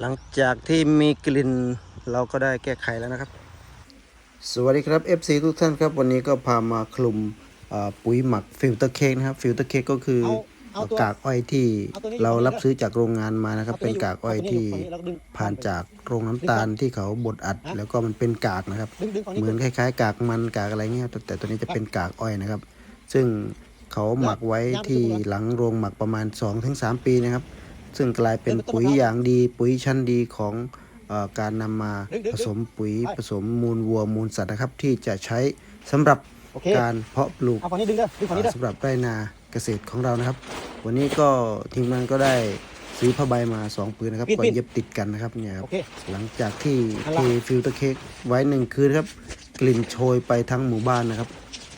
หลังจากที่มีกลิ่นเราก็ได้แก้ไขแล้วนะครับ สวัสดีครับ FC ทุกท่านครับ วันนี้ก็พามาคลุมอ่าปุ๋ยหมักฟิลเตอร์เค้กนะครับฟิลเตอร์เค้กก็คือเอาเอาตัวกากอ้อยที่เอาตัวนี้เราเอาตัวนี้รับซื้อจากโรงงานมานะครับเอาตัวเป็นนี้กากอ้อยเอาตัวนี้ที่เอาตัวนี้แล้วก็ดึงผ่านจากโรงน้ำตาลที่เขาบดอัดฮะแล้วก็มันเป็นกากนะครับดึงดึงฝั่งนี้เหมือนคล้าย ๆ กากมันกากอะไรเงี้ยครับแต่แต่ตัวนี้จะเป็นกากอ้อยนะครับ ซึ่งเขาหมักไว้ที่หลังโรงหมักประมาณ 2-3 ปีนะครับ ซึ่งกลายเป็นปุ๋ยอย่างดีปุ๋ยชั้นดีของเออการนำมาผสมปุ๋ยผสมมูลวัวมูลสัตว์นะครับ ที่จะใช้สำหรับโอเคการเพาะปลูกเอาฝั่งนี้ดึงเด้อดึงฝั่งนี้เด้อสำหรับไรนาเกษตรของเรานะครับ วันนี้ก็ทีมงานก็ได้ซื้อผ้าใบมาสองผืนนะครับปิดก็ปิดเย็บติดกันนะครับเนี่ยครัโอบเคหลังจากที่อันเทละฟิลเตอร์เค้กไว้หนึ่งคืนครับ กลิ่นโชยไปทั้งหมู่บ้านนะครับ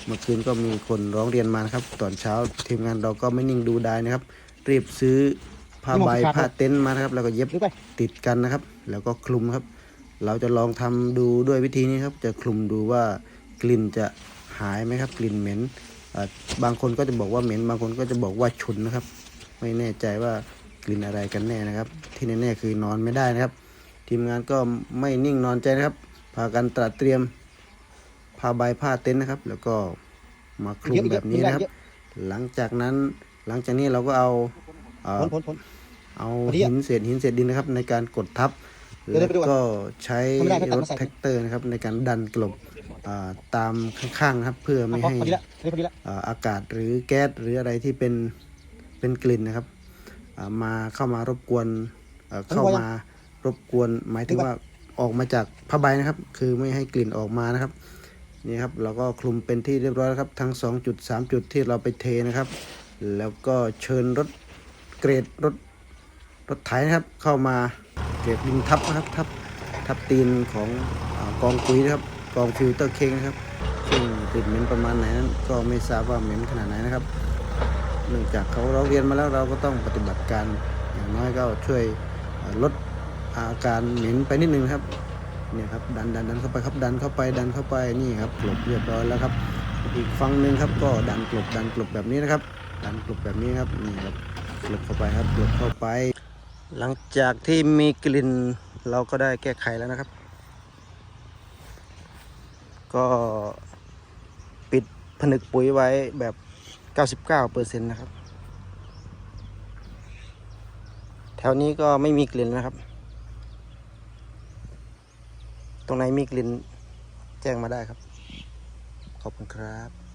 เมื่อคืนก็มีคนร้องเรียนมานะครับ ตอนเช้าทีมงานเราก็ไม่นิ่งดูได้นะครับ รีบซื้อ ผ้าใบผ้าเต็นท์มานะครับ แล้วก็เย็บดึงไปติดกันนะครับ แล้วก็คลุมครับ เราจะลองทำดูด้วยวิธีนี้ครับ จะคลุมดูว่ากลิ่นจะหายไหมครับ กลิ่นเหม็นอ่าบางคนก็จะบอกว่าเหม็น บางคนก็จะบอกว่าฉุนนะครับ ไม่แน่ใจว่ากลิ่นอะไรกันแน่นะครับ ที่แน่ๆคือนอนไม่ได้นะครับ ทีมงานก็ไม่นิ่งนอนใจนะครับพากันตระเตรียมผ้าใบผ้าเต็นท์นะครับ แล้วก็มาคลุมแบบนี้นะครับ หลังจากนั้นหลังจากนี้เราก็เอา เอ่อผลผลผลเอาพอดีอะหินเศษหินเศษดินนะครับในการกดทับเดี๋ยวแล้วไปดูก่อนก็ใช้ทำไม่ได้ไม่ตัดรถมาใส่แท็กเตอร์นะครับในการดันกลบอ่าตามข้างๆนะครับเพื่อเอาไม่พอให้พอดีละพอดีพอดีละอ่าอากาศหรือแก๊สหรืออะไรที่เป็นเป็นกลิ่นนะครับอ่ามาเข้ามารบกวนเอ่อเข้ามารบกวนหมายถึงว่าออกมาจากผ้าใบนะครับ คือไม่ให้กลิ่นออกมานะครับนี่ครับเราก็คลุมเป็นที่เรียบร้อยแล้วครับทั้ง 2 จุด 3 จุดที่เราไปเทนะครับ แล้วก็เชิญรถเกรดรถ รถไถนะครับเข้ามาเกรดดินทับนะครับทับทับตีนของอกองปุ๋ยนะครับกองฟิลเตอร์เค้กนะครับซึ่งกลิ่นเหม็นประมาณไหนนั้นก็ไม่ทราบว่าเหม็นขนาดไหนนะครับเนื่องจากเขาเราเรียนมาแล้วเราก็ต้องปฏิบัติการอย่างน้อยก็ช่วยลดอาการเหม็นไปนิดนึงครับเนี่ยครับดันดันดันเข้าไปครับดันเข้าไปดันเข้าไปนี่ครับกลบเรียบร้อยแล้วครับ อีกฝั่งหนึ่งครับก็ดันกลบดันกลบแบบนี้นะครับ ดันกลบแบบนี้ครับนี่ครับกลบเข้าไปครับกลบเข้าไป หลังจากที่มีกลิ่นเราก็ได้แก้ไขแล้วนะครับ ก็ปิดผนึกปุ๋ยไว้แบบ 99%นะครับ แถวนี้ก็ไม่มีกลิ่นนะครับ ตรงไหนมีกลิ่นแจ้งมาได้ครับ ขอบคุณครับ